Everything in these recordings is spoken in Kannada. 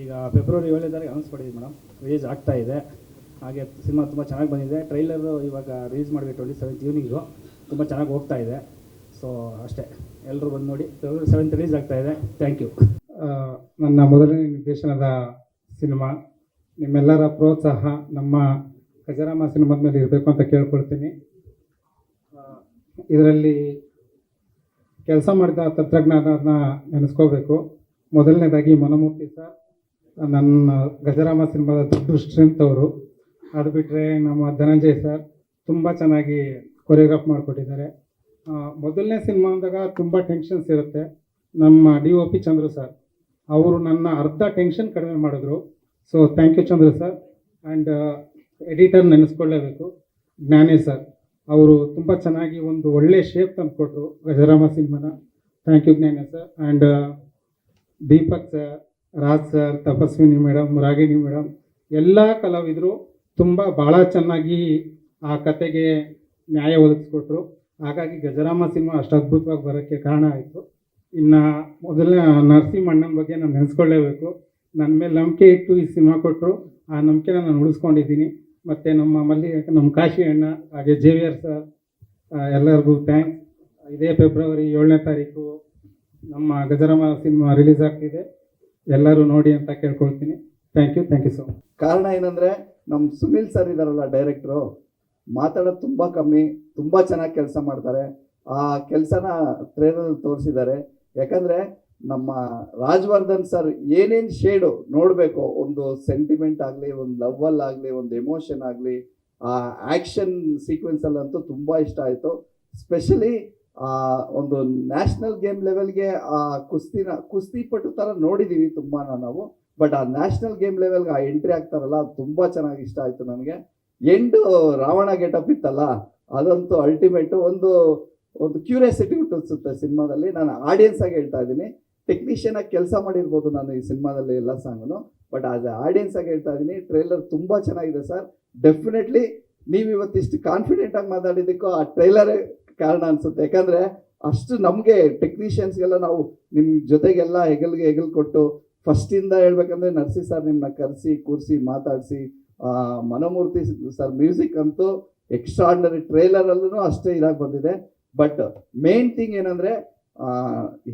ಈಗ ಫೆಬ್ರವರಿ ಏಳನೇ ತಾರೀಕು ಅನೌನ್ಸ್ ಮಾಡಿದ್ವಿ ಮೇಡಮ್ ರಿಲೀಸ್ ಆಗ್ತಾ ಇದೆ. ಹಾಗೆ ಸಿನಿಮಾ ತುಂಬ ಚೆನ್ನಾಗಿ ಬಂದಿದೆ. ಟ್ರೈಲರ್ ಇವಾಗ ರಿಲೀಸ್ ಮಾಡಿದ್ವಿ ಟ್ವೆಂಟಿ ಸೆವೆಂತ್ ಈವ್ನಿಂಗು ತುಂಬ ಚೆನ್ನಾಗಿ ಹೋಗ್ತಾ ಇದೆ. ಸೊ ಅಷ್ಟೇ. ಎಲ್ಲರೂ ಬಂದು ನೋಡಿ. ಫೆಬ್ರವರಿ ಸೆವೆಂತ್ ರಿಲೀಸ್ ಆಗ್ತಾ ಇದೆ. ಥ್ಯಾಂಕ್ ಯು ನನ್ನ ಮೊದಲನೇ ನಿರ್ದೇಶನದ ಸಿನಿಮಾ. ನಿಮ್ಮೆಲ್ಲರ ಪ್ರೋತ್ಸಾಹ ನಮ್ಮ ಗಜರಾಮ ಸಿನಿಮಾದ ಮೇಲೆ ಇರಬೇಕು ಅಂತ ಕೇಳ್ಕೊಳ್ತೀನಿ. ಇದರಲ್ಲಿ ಕೆಲಸ ಮಾಡಿದ ತಂತ್ರಜ್ಞಾನನ ನೆನೆಸ್ಕೋಬೇಕು. ಮೊದಲನೇದಾಗಿ ಮನಮೂರ್ತಿ ಸರ್. ನನ್ನ ಗಜರಾಮ ಸಿನಿಮಾದ ದೊಡ್ಡ ಸ್ಟ್ರೆಂತ್ ಅವರು. ಅದು ಬಿಟ್ಟರೆ ನಮ್ಮ ಧನಂಜಯ್ ಸರ್ ತುಂಬ ಚೆನ್ನಾಗಿ ಕೊರಿಯೋಗ್ರಾಫ್ ಮಾಡಿಕೊಟ್ಟಿದ್ದಾರೆ. ಮೊದಲನೇ ಸಿನಿಮಾ ಅಂದಾಗ ತುಂಬ ಟೆನ್ಷನ್ಸ್ ಇರುತ್ತೆ. ನಮ್ಮ D O P Chandru sir, ಅವರು ನನ್ನ ಅರ್ಧ ಟೆನ್ಷನ್ ಕಡಿಮೆ ಮಾಡಿದ್ರು. So thank you Chandru sir. And editor ನೆನೆಸ್ಕೊಳ್ಳೇಬೇಕು. Gnane sir, ಅವರು ತುಂಬ ಚೆನ್ನಾಗಿ ಒಂದು ಒಳ್ಳೆ ಶೇಪ್ ತಂದು ಕೊಟ್ಟರು ಗಜರಾಮ ಸಿನಿಮಾನ. Thank you Gnane sir. And Deepak sir Raj sir, Tapaswini madam Ragini madam ಎಲ್ಲ ಕಲಾವಿದರು ತುಂಬ ಭಾಳ ಚೆನ್ನಾಗಿ ಆ ಕತೆಗೆ ನ್ಯಾಯ ಒದಗಿಸ್ಕೊಟ್ರು. ಹಾಗಾಗಿ ಗಜರಾಮ ಸಿನಿಮಾ ಅಷ್ಟು ಅದ್ಭುತವಾಗಿ ಬರೋಕ್ಕೆ ಕಾರಣ ಆಯಿತು. ಇನ್ನು ಮೊದಲನೇ ನರಸಿಂಹಣ್ಣನ ಬಗ್ಗೆ ನಾನು ನೆನೆಸ್ಕೊಳ್ಳೇಬೇಕು. ನನ್ನ ಮೇಲೆ ನಂಬಿಕೆ ಇಟ್ಟು ಈ ಸಿನಿಮಾ ಕೊಟ್ಟರು ಆ ನಂಬಿಕೆನ ನಾನು ಉಳಿಸ್ಕೊಂಡಿದ್ದೀನಿ. ಮತ್ತು ನಮ್ಮ ಮಲ್ಲಿ, ನಮ್ಮ ಕಾಶಿ ಅಣ್ಣ, ಹಾಗೆ ಜೆ ವಿ ಆರ್ ಸರ್ ಎಲ್ಲರಿಗೂ ಥ್ಯಾಂಕ್ಸ್ ಇದೇ ಫೆಬ್ರವರಿ ಏಳನೇ ತಾರೀಕು ನಮ್ಮ ಗಜರಾಮ ಸಿನಿಮಾ ರಿಲೀಸ್ ಆಗ್ತಿದೆ. ಎಲ್ಲರೂ ನೋಡಿ ಅಂತ ಕೇಳ್ಕೊಳ್ತೀನಿ. Thank you thank you so much ಕಾರಣ ಏನಂದ್ರೆ ನಮ್ಮ ಸುನಿಲ್ ಸರ್ ಇದಾರಲ್ಲ ಡೈರೆಕ್ಟ್ರು ಮಾತಾಡೋದು ತುಂಬ ಕಮ್ಮಿ, ತುಂಬ ಚೆನ್ನಾಗಿ ಕೆಲಸ ಮಾಡ್ತಾರೆ. ಆ ಕೆಲಸನ ಟ್ರೈಲರ್ ತೋರಿಸಿದ್ದಾರೆ. ಯಾಕಂದ್ರೆ, ನಮ್ಮ ರಾಜವರ್ಧನ್ ಸರ್ ಏನೇನು ಶೇಡು ನೋಡಬೇಕು, ಒಂದು ಸೆಂಟಿಮೆಂಟ್ ಆಗಲಿ, ಒಂದು ಲವ್ವಲ್ಲಾಗಲಿ ಒಂದು ಎಮೋಷನ್ ಆಗಲಿ, ಆ ಆ್ಯಕ್ಷನ್ ಸೀಕ್ವೆನ್ಸಲ್ಲಂತೂ ತುಂಬ ಇಷ್ಟ ಆಯಿತು. ಸ್ಪೆಷಲಿ ಒಂದು ನ್ಯಾಷನಲ್ ಗೇಮ್ ಲೆವೆಲ್ಗೆ ಆ ಕುಸ್ತಿನ ಕುಸ್ತಿ ಪಟು ಥರ ನೋಡಿದ್ದೀವಿ ತುಂಬಾ ನಾವು. ಬಟ್ ಆ ನ್ಯಾಷನಲ್ ಗೇಮ್ ಲೆವೆಲ್ಗೆ ಆ ಎಂಟ್ರಿ ಆಗ್ತಾರಲ್ಲ ತುಂಬ ಚೆನ್ನಾಗಿ ಇಷ್ಟ ಆಯಿತು ನನಗೆ. ಎಂಡು ರಾವಣ ಗೆಟಪ್ ಇತ್ತಲ್ಲ, ಅದಂತೂ ಅಲ್ಟಿಮೇಟು ಒಂದು ಒಂದು ಕ್ಯೂರಿಯಾಸಿಟಿ ಹುಟ್ಟಿಸುತ್ತೆ ಸಿನಿಮಾದಲ್ಲಿ. ನಾನು ಆಡಿಯನ್ಸ್ ಆಗಿ ಹೇಳ್ತಾ ಇದ್ದೀನಿ. ಟೆಕ್ನಿಷಿಯನ್ ಆಗಿ ಕೆಲಸ ಮಾಡಿರ್ಬೋದು ನಾನು ಈ ಸಿನಿಮಾದಲ್ಲಿ ಎಲ್ಲ ಸಾಂಗ್ನು. ಬಟ್ ಆಸ್ ಆಡಿಯನ್ಸ್ ಆಗಿ ಹೇಳ್ತಾ ಇದ್ದೀನಿ ಟ್ರೈಲರ್ ತುಂಬ ಚೆನ್ನಾಗಿದೆ ಸರ್. ಡೆಫಿನೆಟ್ಲಿ ನೀವು ಇವತ್ತಿಷ್ಟು ಕಾನ್ಫಿಡೆಂಟ್ ಆಗಿ ಮಾತಾಡಿದ್ದಕ್ಕೂ ಆ ಟ್ರೈಲರೇ ಕಾರಣ ಅನ್ಸುತ್ತೆ. ಯಾಕಂದ್ರೆ ಅಷ್ಟು ನಮಗೆ ಟೆಕ್ನಿಷಿಯನ್ಸ್ಗೆಲ್ಲ ನಾವು ನಿಮ್ಮ ಜೊತೆಗೆಲ್ಲ ಹೆಗಲ್ಗೆ ಹೆಗಲ್ ಕೊಟ್ಟು ಫಸ್ಟಿಂದ ಹೇಳ್ಬೇಕಂದ್ರೆ ನರ್ಸಿ ಸರ್ ನಿಮ್ಮನ್ನ ಕರೆಸಿ, ಕೂರಿಸಿ, ಮಾತಾಡಿಸಿ ಮನೋಮೂರ್ತಿ ಸರ್ ಮ್ಯೂಸಿಕ್ ಅಂತೂ ಎಕ್ಸ್ಟ್ರಾರ್ಡನರಿ ಟ್ರೇಲರಲ್ಲೂ ಅಷ್ಟೇ ಇದಾಗಿ ಬಂದಿದೆ. ಬಟ್ ಮೇನ್ ಥಿಂಗ್ ಏನಂದ್ರೆ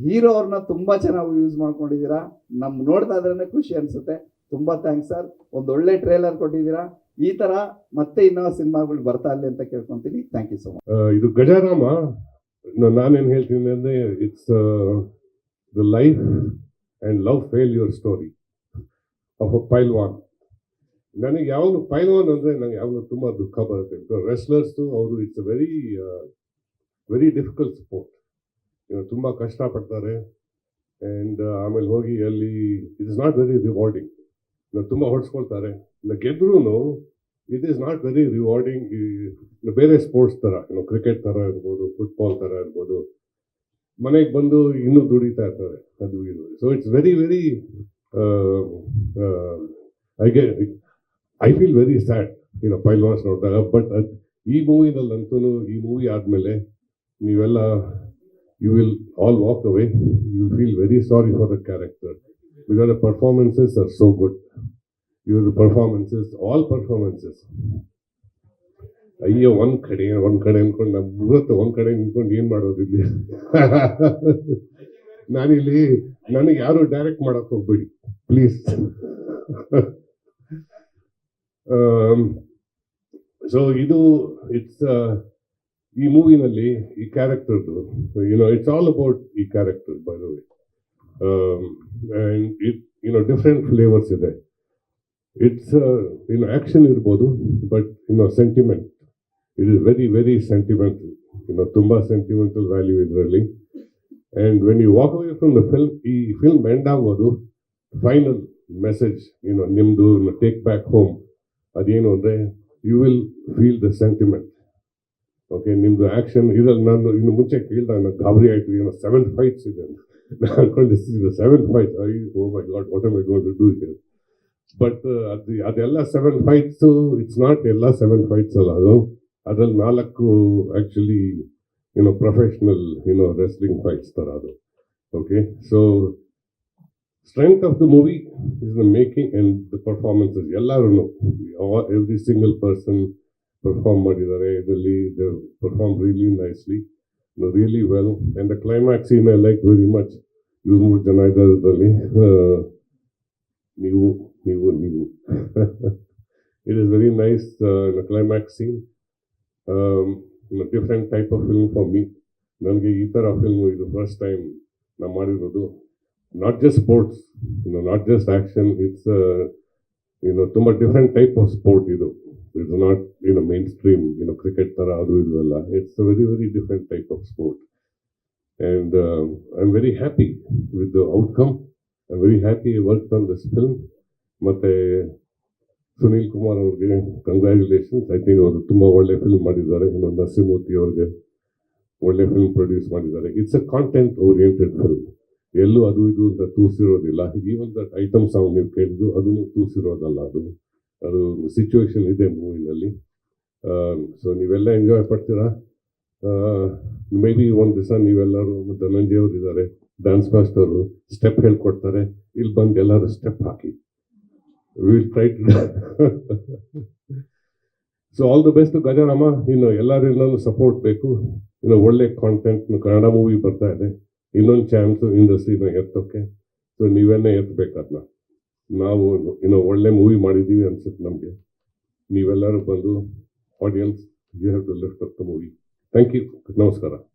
ಹೀರೋ ಅವ್ರನ್ನ ತುಂಬಾ ಚೆನ್ನಾಗಿ ಯೂಸ್ ಮಾಡ್ಕೊಂಡಿದ್ದೀರಾ. ನಮ್ ನೋಡ್ತಾ ಇದ್ರೇನೆ ಖುಷಿ ಅನ್ಸುತ್ತೆ. ತುಂಬಾ ಥ್ಯಾಂಕ್ಸ್ ಸರ್ ಒಂದು ಒಳ್ಳೆ ಟ್ರೇಲರ್ ಕೊಟ್ಟಿದ್ದೀರಾ? ಈ ತರ ಮತ್ತೆ ಇನ್ನೂ ಸಿನಿಮಾಗಳು ಬರ್ತಾ ಇರಲಿ ಅಂತ ಕೇಳ್ಕೊಂತೀನಿ. ಥ್ಯಾಂಕ್ ಯು ಸೊ ಮಚ್ ಇದು ಗಜಾರಾಮ ನಾನೇನು ಹೇಳ್ತೀನಿ ಅಂದರೆ it's the life and love failure story of a Pailwan ನನಗೆ ಯಾವಾಗಲೂ ಪೈಲ್ವಾನ್ ಅಂದ್ರೆ ನಂಗೆ ಯಾವಾಗಲೂ ತುಂಬಾ ದುಃಖ ಬರುತ್ತೆ. ರೆಸ್ಲರ್ಸ್ ಅವರು it's very very difficult sport ತುಂಬಾ ಕಷ್ಟಪಡ್ತಾರೆ. ಆ್ಯಂಡ್ ಆಮೇಲೆ ಹೋಗಿ ಅಲ್ಲಿ it is not very rewarding ತುಂಬ ಹೊಡ್ಸ್ಕೊಳ್ತಾರೆ. ಗೆದ್ರೂ it is not very rewarding ಬೇರೆ ಸ್ಪೋರ್ಟ್ಸ್ ಥರ ಏನು ಕ್ರಿಕೆಟ್ ಥರ ಇರ್ಬೋದು ಫುಟ್ಬಾಲ್ ಥರ ಇರ್ಬೋದು. ಮನೆಗೆ ಬಂದು ಇನ್ನೂ ದುಡಿತಾ ಇರ್ತಾರೆ ಅದು ಇದು. So it's very very I ಗೆ ಐ ಫೀಲ್ ವೆರಿ ಸ್ಯಾಡ್ ಏನೋ ಪೈಲ್ವಾನ್ಸ್ ನೋಡಿದಾಗ ಬಟ್ ಈ ಮೂವಿನಲ್ಲಂತೂ ಈ ಮೂವಿ ಆದಮೇಲೆ ನೀವೆಲ್ಲ you will all walk away you feel very sorry for the character because the performances are so good Your performances, all performances ಅಯ್ಯೋ ಒಂದ್ ಕಡೆ ಒಂದ್ ಕಡೆ ಅನ್ಕೊಂಡು ನಮ್ಮ ಮುಗತ್ತು ಒಂದ್ ಕಡೆ ನಿಂತ್ಕೊಂಡು ಏನ್ ಮಾಡೋದು ಇಲ್ಲಿ? ನಾನಿಲ್ಲಿ ನನಗೆ ಯಾರು ಡೈರೆಕ್ಟ್ ಮಾಡಕ್ ಹೋಗ್ಬೇಡಿ. ಪ್ಲೀಸ್ ಸೊ ಇದು ಇಟ್ಸ್ ಈ ಮೂವಿನಲ್ಲಿ ಈ ಕ್ಯಾರೆಕ್ಟರ್ದು you know it's all about ಈ character by the way it you know different flavours ಇದೆ. ಇಟ್ಸ್ ಇನ್ನು ಆ್ಯಕ್ಷನ್ ಇರ್ಬೋದು ಬಟ್ ಇನ್ನು sentiment it is very very sentimental ಇನ್ನು ತುಂಬ ಸೆಂಟಿಮೆಂಟಲ್ ವ್ಯಾಲ್ಯೂ ಇದರಲ್ಲಿ. And when you walk away from the film ಈ ಫಿಲ್ಮ್ ಎಂಡ್ ಆಗೋದು ಫೈನಲ್ ಮೆಸೇಜ್ ಏನು ನಿಮ್ಮದು ಟೇಕ್ ಬ್ಯಾಕ್ ಹೋಮ್ ಅದೇನು ಅಂದರೆ you will feel the sentiment okay ನಿಮ್ಮದು ಆ್ಯಕ್ಷನ್ ಇದ್ರಲ್ಲಿ ನಾನು ಇನ್ನು ಮುಂಚೆ ಕೇಳಿದಾಗ ನಾನು ಗಾಬರಿ ಆಯಿತು, ಏನೋ ಸೆವೆನ್ ಫೈಟ್ಸ್ ಇದೆ seven fight oh my god what I to do but ಅದು, ಅದೆಲ್ಲ ಸೆವೆನ್ ಫೈಟ್ಸು ಇಟ್ಸ್ ನಾಟ್ ಎಲ್ಲ ಸೆವೆನ್ ಫೈಟ್ಸ್ ಅಲ್ಲ ಅದು. ಅದ್ರಲ್ಲಿ ನಾಲ್ಕು ಆ್ಯಕ್ಚುಲಿ ಏನೋ ಪ್ರೊಫೆಷ್ನಲ್ ಏನೋ ರೆಸ್ಲಿಂಗ್ ಫೈಟ್ಸ್ ಥರ ಅದು. Okay so strength of the movie is the making and the performances ಎಲ್ಲರೂ ಎವ್ರಿ ಸಿಂಗಲ್ ಪರ್ಸನ್ ಪರ್ಫಾರ್ಮ್ ಮಾಡಿದ್ದಾರೆ, ಇದರಲ್ಲಿ the perform really nicely really well and the climax in I like very much ಇವ್ರು ಮೂರು ಜನ ಇದ್ದಾರೆ ಇದರಲ್ಲಿ ನೀವು ನೀವು ನೀವು. It is very nice climax scene different type of film for me ನನಗೆ ಈ ಥರ ಫಿಲ್ಮು ಇದು ಫಸ್ಟ್ ಟೈಮ್ ನಾನು ಮಾಡಿರೋದು. Not just sports not just action it's ಇನ್ನು ತುಂಬ ಡಿಫ್ರೆಂಟ್ ಟೈಪ್ ಆಫ್ ಸ್ಪೋರ್ಟ್ ಇದು. ಇಟ್ಸ್ ನಾಟ್ ಏನೋ ಮೇನ್ ಸ್ಟ್ರೀಮ್ ಏನೋ ಕ್ರಿಕೆಟ್ ಥರ ಅದು ಇದು ಎಲ್ಲ it's very very different type of sport and I am very happy with outcome I am very happy work on this film ಮತ್ತು ಸುನೀಲ್ ಕುಮಾರ್ ಅವ್ರಿಗೆ ಕಂಗ್ರ್ಯಾಚುಲೇಷನ್ಸ್ ಐ ಥಿಂಕ್ ಅವರು ತುಂಬ ಒಳ್ಳೆ ಫಿಲ್ಮ್ ಮಾಡಿದ್ದಾರೆ. ಇನ್ನೊಂದು ನರಸಿಂಹಮೂರ್ತಿ ಅವ್ರಿಗೆ ಒಳ್ಳೆ ಫಿಲ್ಮ್ ಪ್ರೊಡ್ಯೂಸ್ ಮಾಡಿದ್ದಾರೆ. It's a content oriented film ಎಲ್ಲೂ ಅದು ಇದು ಅಂತ ತೂಸಿರೋದಿಲ್ಲ ಈವನ್ ದಟ್ ಐಟಮ್ ಸಾಂಗ್ ನೀವು ಕೇಳಿದ್ದು, ಅದನ್ನು ತೂಸಿರೋದಲ್ಲ ಅದು. ಅದು ಸಿಚುವೇಶನ್ ಇದೆ ಮೂವಿನಲ್ಲಿ ಸೊ ನೀವೆಲ್ಲ ಎಂಜಾಯ್ ಪಡ್ತೀರಾ? ಮೇ ಬಿ ಒಂದು ದಿವಸ ನೀವೆಲ್ಲರೂ ಅವರು ಇದ್ದಾರೆ ಡ್ಯಾನ್ಸ್ ಮಾಸ್ಟರು ಸ್ಟೆಪ್ ಹೇಳ್ಕೊಡ್ತಾರೆ. ಇಲ್ಲಿ ಬಂದು ಎಲ್ಲರೂ step hockey. Will try to so all the best Gajarama ಇನ್ನು ಎಲ್ಲರಿಂದಲೂ ಸಪೋರ್ಟ್ ಬೇಕು. ಇನ್ನು ಒಳ್ಳೆ ಕಾಂಟೆಂಟ್ ಕನ್ನಡ ಮೂವಿ ಬರ್ತಾ ಇದೆ. ಇನ್ನೊಂದು ಚಾನ್ಸ್ ಇಂಡಸ್ಟ್ರಿನ ಎತ್ತೋಕ್ಕೆ ಸೊ ನೀವೇನೇ ಎತ್ತಬೇಕು ಅದನ್ನ ನಾವು ಏನೋ ಒಳ್ಳೆ ಮೂವಿ ಮಾಡಿದ್ದೀವಿ ಅನ್ಸುತ್ತೆ ನಮಗೆ. ನೀವೆಲ್ಲರೂ ಬಂದು audience you have to lift up the movie thank you ನಮಸ್ಕಾರ.